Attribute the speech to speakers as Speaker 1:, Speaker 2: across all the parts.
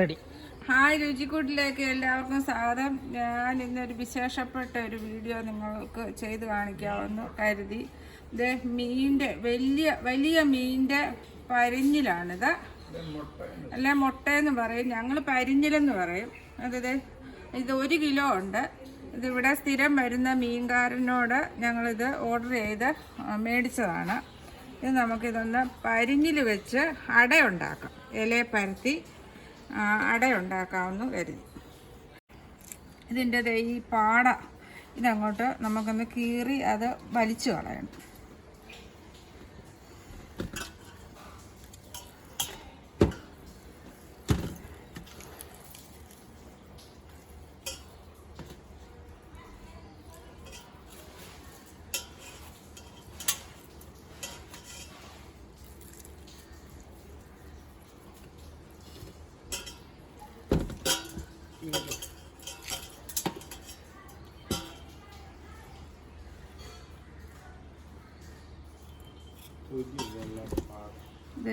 Speaker 1: Ready.
Speaker 2: Hi രുചിക്കൂട്ടിലേക്ക് എല്ലാവർക്കും സ്വാഗതം. ഞാൻ ഇന്നൊരു വിശേഷപ്പെട്ട ഒരു വീഡിയോ നിങ്ങൾക്ക് ചെയ്ത് കാണിക്കാമെന്ന് കരുതി. ഇത് മീന്റെ വലിയ വലിയ മീന്റെ പരിഞ്ഞിലാണിത്. അല്ല മുട്ടയെന്ന് പറയും. ഞങ്ങൾ പരിഞ്ഞിലെന്ന് പറയും. അതായത് ഇത് ഒരു കിലോ ഉണ്ട്. ഇതിവിടെ സ്ഥിരം വരുന്ന മീൻകാരനോട് ഞങ്ങളിത് ഓർഡർ ചെയ്ത് മേടിച്ചതാണ്. ഇത് നമുക്കിതൊന്ന് പരിഞ്ഞിൽ വെച്ച് അട ഉണ്ടാക്കാം ഇലയെ പരത്തി ആ, അട ഉണ്ടാക്കാമെന്ന് കരുതി ഇതിന്റെ ഈ പാട ഇതങ്ങോട്ട് നമുക്കൊന്ന് കീറി അത് വലിച്ചു കളയണം.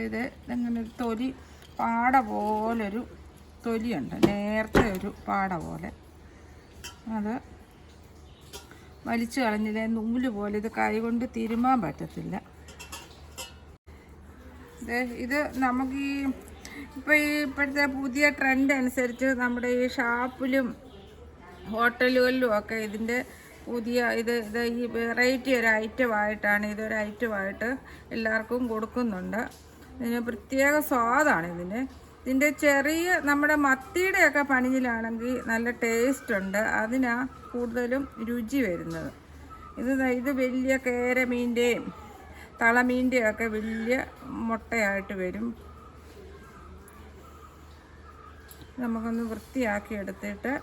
Speaker 2: ഇത് ഇങ്ങനെ ഒരു തൊലി പാട പോലൊരു തൊലിയുണ്ട്. നേരത്തെ ഒരു പാട പോലെ. അത് വലിച്ചു കളഞ്ഞില്ലേ നൂൽ പോലെ ഇത് കൈ കൊണ്ട് തിരുമാൻ പറ്റത്തില്ല. ഇത് നമുക്ക് ഈ ഇപ്പോൾ ഈ ഇപ്പോഴത്തെ പുതിയ ട്രെൻഡ് അനുസരിച്ച് നമ്മുടെ ഈ ഷാപ്പിലും ഹോട്ടലുകളിലും ഒക്കെ ഇതിന്റെ പുതിയ ഇത് ഇത് ഈ വെറൈറ്റി ഒരു ഐറ്റമായിട്ടാണ് ഇതൊരു ഐറ്റമായിട്ട് എല്ലാവർക്കും കൊടുക്കുന്നുണ്ട്. ഇതിന് പ്രത്യേക സ്വാദാണ് ഇതിന്. ഇതിന്റെ ചെറിയ നമ്മുടെ മത്തിയുടെയൊക്കെ പണിയിലാണെങ്കിൽ നല്ല ടേസ്റ്റ് ഉണ്ട്. അതിനാ കൂടുതലും രുചി വരുന്നത്. ഇത് ഇത് വലിയ കേരമീന്റെയും തളമീന്റെയും ഒക്കെ വലിയ മുട്ടയായിട്ട് വരും. നമുക്കൊന്ന് വൃത്തിയാക്കി എടുത്തിട്ട്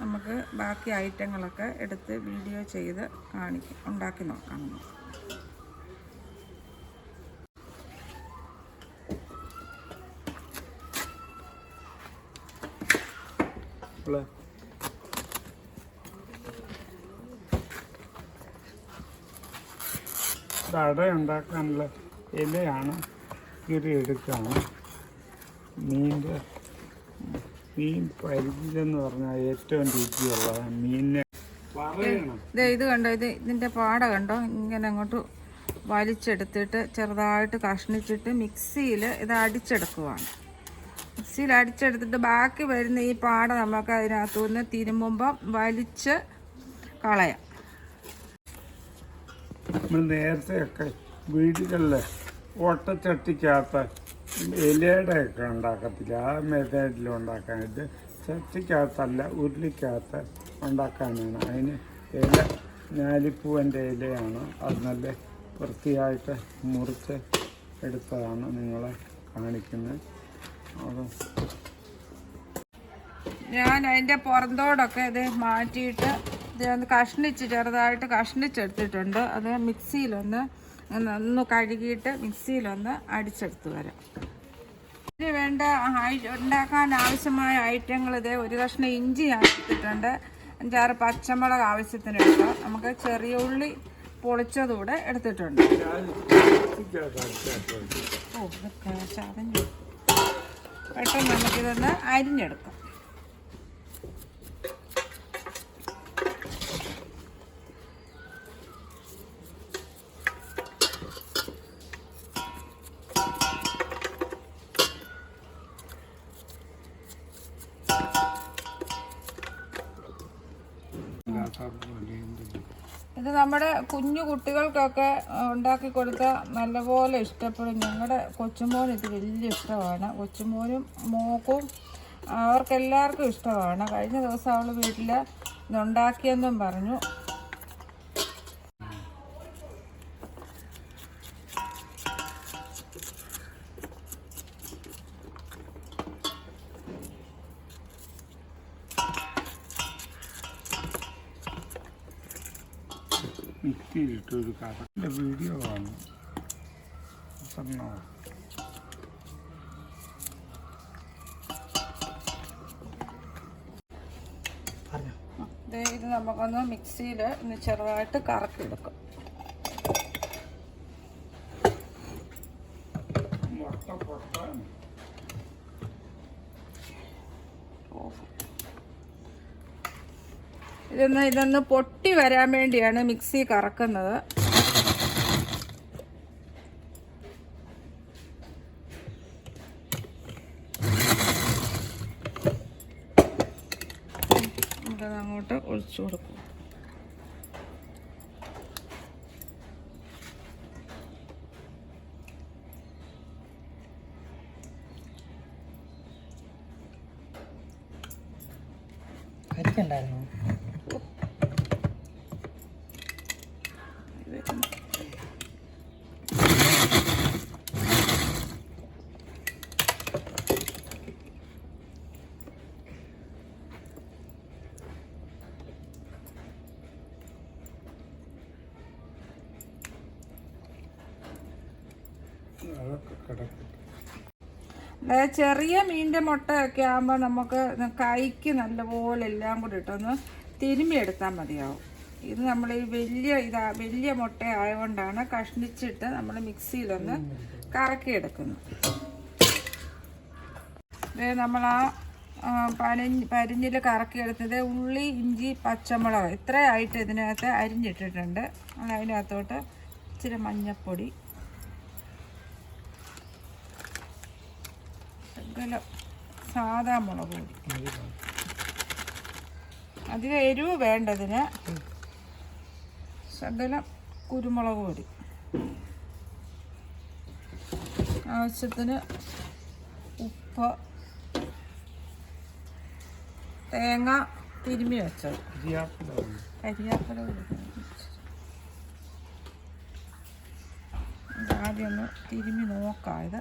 Speaker 2: നമുക്ക് ബാക്കി ഐറ്റങ്ങളൊക്കെ എടുത്ത് വീഡിയോ ചെയ്ത് കാണിക്കും ഉണ്ടാക്കി നോക്കാം.
Speaker 3: ഇത് അട ഉണ്ടാക്കാനുള്ള ഇലയാണ് കീറി എടുക്കുകയാണ് മീന്റെ മീൻ പരിചിതെന്ന് പറഞ്ഞാൽ ഏറ്റവും രുചിയുള്ള മീനിനെ ഇതേ
Speaker 2: ഇത് ഇത് കണ്ടോ? ഇത് ഇതിന്റെ പാട കണ്ടോ? ഇങ്ങനെ അങ്ങോട്ട് വലിച്ചെടുത്തിട്ട് ചെറുതായിട്ട് കഷ്ണിച്ചിട്ട് മിക്സിയിൽ ഇത് അടിച്ചെടുക്കുവാണ്. മിക്സിയിൽ അടിച്ചെടുത്തിട്ട് ബാക്കി വരുന്ന ഈ പാട നമുക്ക് അതിനകത്തു നിന്ന് തിരുമ്പുമ്പം വലിച്ച് കളയാം.
Speaker 3: നമ്മൾ നേരത്തെയൊക്കെ വീടുകളിൽ ഓട്ടച്ചട്ടിക്കകത്ത് ഇലയുടെ ഒക്കെ ഉണ്ടാക്കത്തില്ല? ആ മെത്തേഡിൽ ഉണ്ടാക്കാനായിട്ട് ചട്ടിക്കകത്തല്ല ഉരുളിക്കകത്ത് ഉണ്ടാക്കാനാണ്. അതിന് ഇല ഞാലിപ്പൂവന്റെ ഇലയാണ്. അത് നല്ല വൃത്തിയായിട്ട് മുറിച്ച് എടുത്തതാണ് നിങ്ങളെ കാണിക്കുന്നത്.
Speaker 2: ഞാൻ അതിന്റെ പുറന്തോടൊക്കെ ഇത് മാറ്റിയിട്ട് ഇത് ഒന്ന് കഷ്ണിച്ച് ചെറുതായിട്ട് കഷ്ണിച്ചെടുത്തിട്ടുണ്ട്. അത് മിക്സിയിലൊന്ന് ഒന്ന് കഴുകിയിട്ട് മിക്സിയിലൊന്ന് അടിച്ചെടുത്ത് വരാം. ഇതിന് വേണ്ട ഉണ്ടാക്കാൻ ആവശ്യമായ ഐറ്റങ്ങൾ ഇത് ഒരു കഷ്ണം ഇഞ്ചി ഞാൻ അഞ്ചാറ് പച്ചമുളക് ആവശ്യത്തിന് എടുക്കാം. നമുക്ക് ചെറിയ ഉള്ളി പൊളിച്ചതൂടെ എടുത്തിട്ടുണ്ട്. ഓ ചതഞ്ഞു. പെട്ടെന്ന് നമുക്കിതൊന്ന് അരിഞ്ഞെടുക്കാം. നമ്മുടെ കുഞ്ഞു കുട്ടികൾക്കൊക്കെ ഉണ്ടാക്കി കൊടുത്താൽ നല്ലപോലെ ഇഷ്ടപ്പെടും. ഞങ്ങളുടെ കൊച്ചുമോൻ ഇത് വലിയ ഇഷ്ടമാണ്. കൊച്ചുമോനും മോക്കും അവർക്കെല്ലാവർക്കും ഇഷ്ടമാണ്. കഴിഞ്ഞ ദിവസം അവൾ വീട്ടിൽ ഇതുണ്ടാക്കിയെന്നും പറഞ്ഞു.
Speaker 3: മിക്സിയിലിട്ട് ഒരു കറക്റ്റ് വീഡിയോ കാണും.
Speaker 2: ദേ ഇത് നമുക്കൊന്ന് മിക്സിയിൽ ഒന്ന് ചെറുതായിട്ട് കറക്കിയെടുക്കും.
Speaker 3: മുട്ട പൊട്ടാൻ
Speaker 2: ഇതൊന്ന് ഇതൊന്ന് പൊട്ടി വരാൻ വേണ്ടിയാണ് മിക്സി കറക്കുന്നത്. അങ്ങോട്ട് ഒഴിച്ചു കൊടുക്കും. ചെറിയ മീന്റെ മുട്ടയൊക്കെ ആകുമ്പോൾ നമുക്ക് കൈക്ക് നല്ലപോലെ എല്ലാം കൂടി ഇട്ടൊന്ന് തിരുമ്മി എടുത്താൽ മതിയാവും. ഇത് നമ്മൾ ഈ വലിയ ഇതാ വലിയ മുട്ട ആയതുകൊണ്ടാണ് കഷ്ണിച്ചിട്ട് നമ്മൾ മിക്സിയിലൊന്ന് കറക്കിയെടുക്കുന്നത് നമ്മൾ ആ, പനഞ്ഞ് പരിഞ്ഞിൽ കറക്കിയെടുത്തത് ഉള്ളി ഇഞ്ചി പച്ചമുളക്. ഇത്രയായിട്ട് ഇതിനകത്ത് അരിഞ്ഞിട്ടിട്ടുണ്ട്. അതിനകത്തോട്ട് ഇച്ചിരി മഞ്ഞൾപ്പൊടി ശകലം സാധാ മുളക് പൊടി. അതിൽ എരിവ് വേണ്ടതിന് ശകലം കുരുമുളക് പൊടി. ആവശ്യത്തിന് ഉപ്പ് തേങ്ങ തിരുമ്പി വെച്ചത്. കരിയാപ്പില ആദ്യം ഒന്ന് തിരുമ്പി നോക്കാം. ഇത്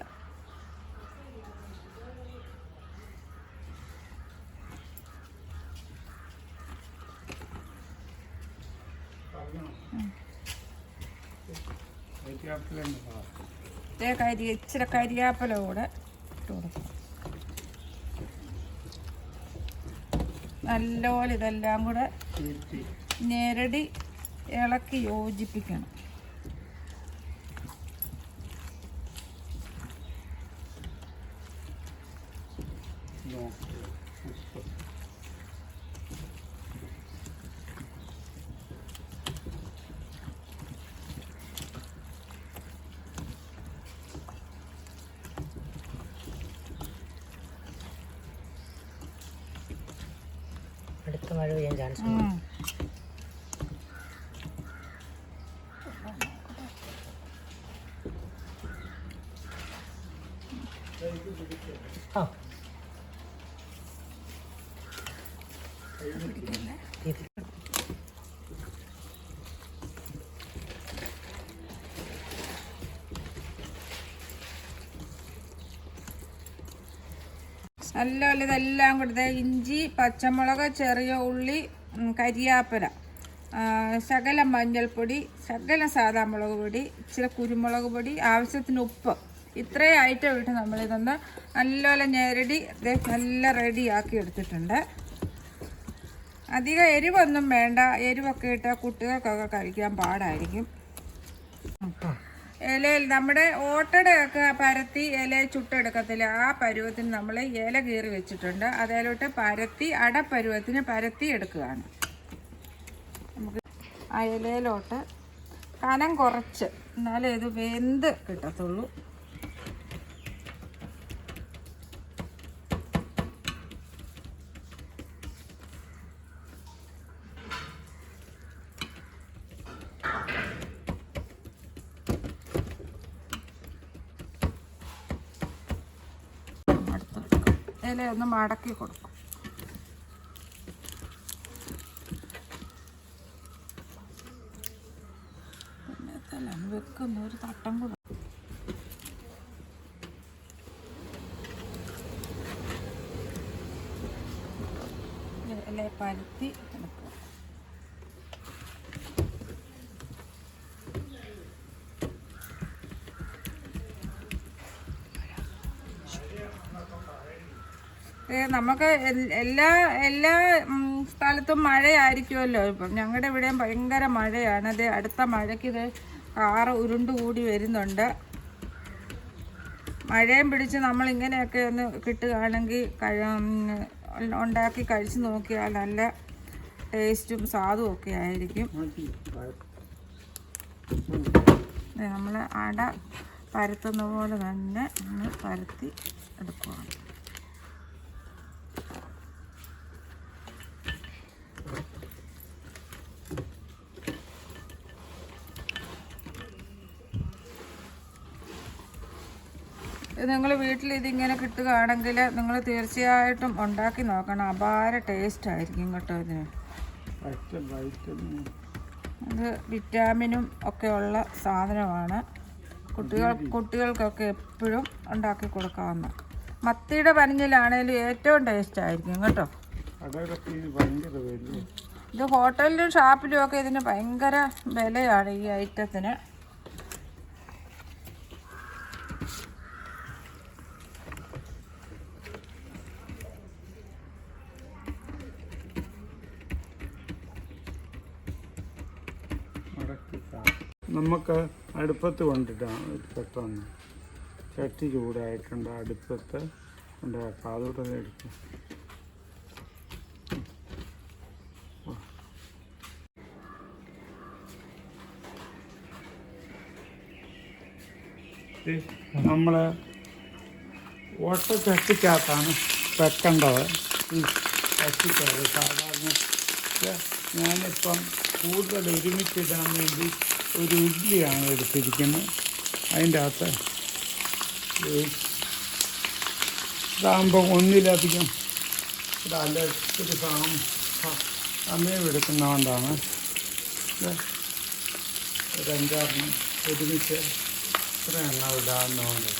Speaker 2: ഇതേ ഇച്ചിരി കരിയാപ്പില കൂടെ ഇട്ട് നല്ലപോലെ ഇതെല്ലാം കൂടെ ഞെരടി ഇളക്കി യോജിപ്പിക്കണം.
Speaker 3: നോക്കി.
Speaker 1: 嗯好。
Speaker 2: നല്ലപോലെ ഇതെല്ലാം കൊടുത്ത് ഇഞ്ചി പച്ചമുളക് ചെറിയ ഉള്ളി കരിയാപ്പര ശകല മഞ്ഞൾപ്പൊടി ശകലം സാധാ മുളക് പൊടി ഇച്ചിരി കുരുമുളക് പൊടി ആവശ്യത്തിന് ഉപ്പ്. ഇത്രയും ഐറ്റം ഇട്ട് നമ്മളിതൊന്ന് നല്ലപോലെ ഞെരടി നല്ല റെഡിയാക്കി എടുത്തിട്ടുണ്ട്. അധികം എരിവൊന്നും വേണ്ട. എരിവൊക്കെ ഇട്ടാൽ കുട്ടികൾക്കൊക്കെ കഴിക്കാൻ പാടായിരിക്കും. ഇലയിൽ നമ്മുടെ ഓട്ടയുടെ ഒക്കെ പരത്തി ഇല ചുട്ടെടുക്കത്തില്ല. ആ പരുവത്തിന് നമ്മൾ ഇല കീറി വെച്ചിട്ടുണ്ട്. അതേലോട്ട് പരത്തി അടപ്പരുവത്തിന് പരത്തി എടുക്കുകയാണ് നമുക്ക് ആ ഇലയിലോട്ട് കനം കുറച്ച്. എന്നാലേ ഇത് വെന്ത് കിട്ടത്തുള്ളൂ അടുത്ത് വെക്കാം. ഇല ഒന്ന് മടക്കി കൊടുക്കും. വെക്കുന്ന. ഒരു തട്ടം കൂടെ. ഇല പരത്തി നമുക്ക് എല്ലാ എല്ലാ സ്ഥലത്തും മഴയായിരിക്കുമല്ലോ. ഇപ്പം ഞങ്ങളുടെ ഇവിടെയും ഭയങ്കര മഴയാണ്. അത് അടുത്ത മഴയ്ക്ക് ഇത് കാറ് ഉരുണ്ട് കൂടി വരുന്നുണ്ട്. മഴയും പിടിച്ച് നമ്മൾ ഇങ്ങനെയൊക്കെ ഒന്ന് കിട്ടുകയാണെങ്കിൽ ഉണ്ടാക്കി കഴിച്ച് നോക്കിയാൽ നല്ല ടേസ്റ്റും സ്വാദും ഒക്കെ ആയിരിക്കും. നമ്മൾ അട പരത്തുന്ന പോലെ തന്നെ നമ്മൾ പരത്തി എടുക്കുകയാണ് നിങ്ങൾ വീട്ടിൽ ഇതിങ്ങനെ കിട്ടുകയാണെങ്കിൽ നിങ്ങൾ തീർച്ചയായിട്ടും ഉണ്ടാക്കി നോക്കണം. അപാര ടേസ്റ്റ് ആയിരിക്കും കേട്ടോ ഇതിന് അത് വിറ്റാമിനും ഒക്കെ ഉള്ള സാധനമാണ്. കുട്ടികൾ കുട്ടികൾക്കൊക്കെ എപ്പോഴും ഉണ്ടാക്കി കൊടുക്കാവുന്ന. മത്തിയുടെ പനിഞ്ഞിലാണേലും ഏറ്റവും ടേസ്റ്റ് ആയിരിക്കും കേട്ടോ.
Speaker 3: ഇത്
Speaker 2: ഇത് ഹോട്ടലിലും ഷാപ്പിലും ഒക്കെ ഇതിന് ഭയങ്കര വിലയാണ് ഈ ഐറ്റത്തിന്
Speaker 3: മടക്കി താ- നമുക്ക് അടുപ്പത്ത് കൊണ്ടിട്ടാണ് പെട്ടെന്ന് ചട്ടി ചൂടായിട്ടുണ്ട്. അടുപ്പത്ത് ഉണ്ടാക്കാം അതോടെ എടുക്കും. നമ്മൾ ഓട്ടച്ചട്ടിക്കകത്താണ് വെക്കേണ്ടത്. ഈ ചട്ടിക്കകത്ത് സാധാരണ ഞാനിപ്പം കൂടുതൽ ഒരുമിച്ചിടാൻ വേണ്ടി ഒരു ഇഡ്ഡലിയാണ് എടുത്തിരിക്കുന്നത്. അതിന്റെ അകത്ത് ഇതാകുമ്പം ഒന്നിലധികം ഇതല്ല ഒരു സാം സമയം എടുക്കുന്ന കൊണ്ടാണ് ഒരു അഞ്ചാറെണ്ണം ഒരുമിച്ച് ഇത്ര എണ്ണ ഇടാവുന്നതുകൊണ്ട്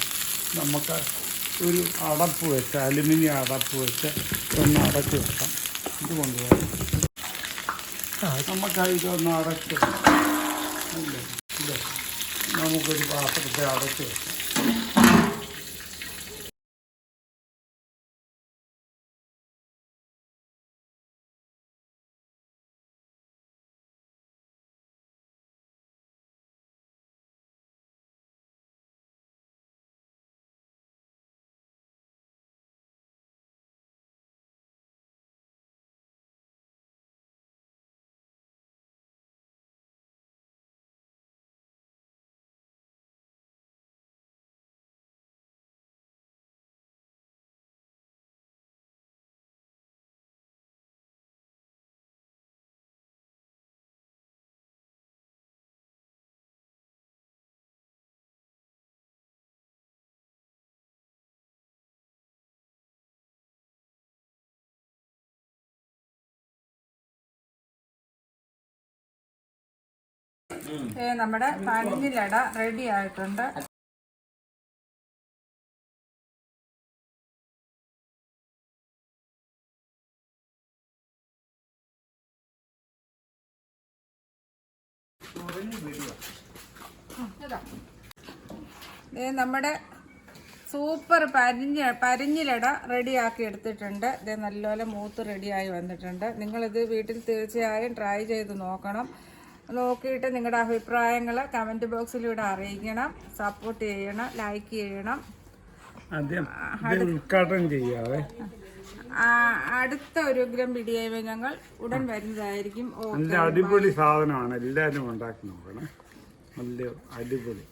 Speaker 3: നമുക്ക് ഒരു അടപ്പ് വെച്ച് അലുമിനിയം അടപ്പ് വെച്ച് ഒന്ന് അടച്ച് വെക്കാം. ഇത് കൊണ്ടുപോകാം നമുക്ക് ഇതൊന്ന് ഇല്ലേ ഇത് നമുക്കൊരു പാത്രത്തെ അടച്ച് വെക്കാം.
Speaker 2: നമ്മുടെ പനിഞ്ഞിലട റെഡി ആയിട്ടുണ്ട്. നമ്മുടെ സൂപ്പർ പരിഞ്ഞ പരിഞ്ഞിലട റെഡിയാക്കി എടുത്തിട്ടുണ്ട്. ഇത് നല്ലപോലെ മൂത്ത് റെഡിയായി വന്നിട്ടുണ്ട്. നിങ്ങളിത് വീട്ടിൽ തീർച്ചയായും ട്രൈ ചെയ്ത് നോക്കണം. നോക്കിയിട്ട് നിങ്ങളുടെ അഭിപ്രായങ്ങൾ കമന്റ് ബോക്സിലൂടെ അറിയിക്കണം സപ്പോർട്ട് ചെയ്യണം ലൈക്ക് ചെയ്യണം.
Speaker 3: ഉദ്ഘാടനം ചെയ്യാവേ.
Speaker 2: അടുത്ത ഒരു ഗ്രം വീഡിയോയിൽ ഞങ്ങൾ ഉടൻ വരുന്നതായിരിക്കും.
Speaker 3: നല്ല അടിപൊളി സാധനമാണ്. എല്ലാവരും ഉണ്ടാക്കി നോക്കണം. നല്ല അടിപൊളി.